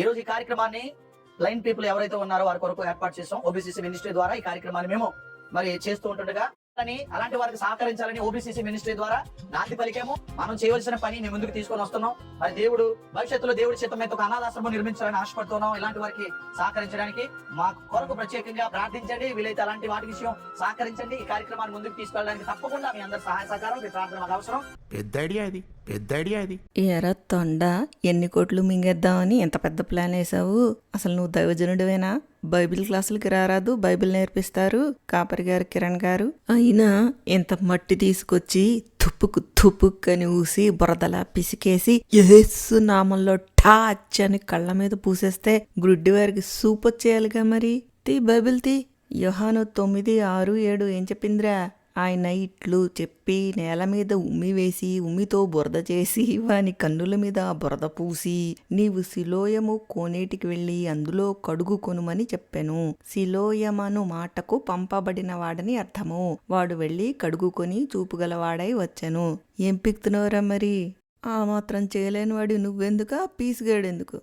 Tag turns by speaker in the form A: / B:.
A: ఈ రోజు ఈ కార్యక్రమాన్ని లైన్ పీపుల్ ఎవరైతే ఉన్నారో వారి కొరకు ఏర్పాటు చేసాం ఓబీసీసీ మినిస్ట్రీ ద్వారా ఈ కార్యక్రమాన్ని మేము మరి చేస్తూ ఉంటుండగా అని అలాంటి వారికి సహకరించాలని ఓబీసీసీ మినిస్ట్రీ ద్వారా నాటి పలికేమో. మనం చేయవలసిన పని మేము ముందుకు తీసుకొని వస్తున్నాం. మరి దేవుడు భవిష్యత్తులో దేవుడి చిత్తం మీద ఒక అనాథాశ్రమం నిర్మించాలని ఆశపడుతున్నాం. ఇలాంటి వారికి సహకరించడానికి మా కొరకు ప్రత్యేకంగా ప్రార్థించండి. వీలైతే అలాంటి వాటి విషయం సహకరించండి. ఈ కార్యక్రమాన్ని ముందుకు తీసుకెళ్ళడానికి తప్పకుండా మీ అందరి సహాయ సహకారం మీ ప్రార్థన అవసరం.
B: పెద్ద ఐడియా పెద్ద ఐడియా అది
C: ఎరా తొండ ఎన్ని కోట్లు మింగేద్దామని ఎంత పెద్ద ప్లాన్ వేసావు అసలు నువ్వు దైవజనుడివేనా? బైబిల్ క్లాసులకి రారాదు బైబిల్ నేర్పిస్తారు కాపరి గారు కిరణ్ గారు. అయినా ఇంత మట్టి తీసుకొచ్చి తుప్పుకు తుప్పుక్కని ఊసి బురదలా పిసికేసి ఎస్సు నామంలో ఠా అచ్చని కళ్ళ మీద పూసేస్తే గుడ్డి వారికి సూప్ వచ్చేయాలిగా మరి. తీ బైబిల్ తీ. యోహాను తొమ్మిది ఆరు ఏడు ఏం చెప్పిందిరా? ఆయన ఇట్లు చెప్పి నేల మీద ఉమ్మి వేసి ఉమ్మితో బురద చేసి వాని కన్నుల మీద బురద పూసి నీవు శిలోయము కోనేటికి వెళ్ళి అందులో కడుగు కొనుమని చెప్పెను. శిలోయమను మాటకు పంపబడిన వాడని అర్థము. వాడు వెళ్ళి కడుగుకొని చూపుగలవాడై వచ్చెను. ఏంపిక్తున్నావారా మరి? ఆ మాత్రం చేయలేని వాడు నువ్వెందుకు? పీసుగాడెందుకు?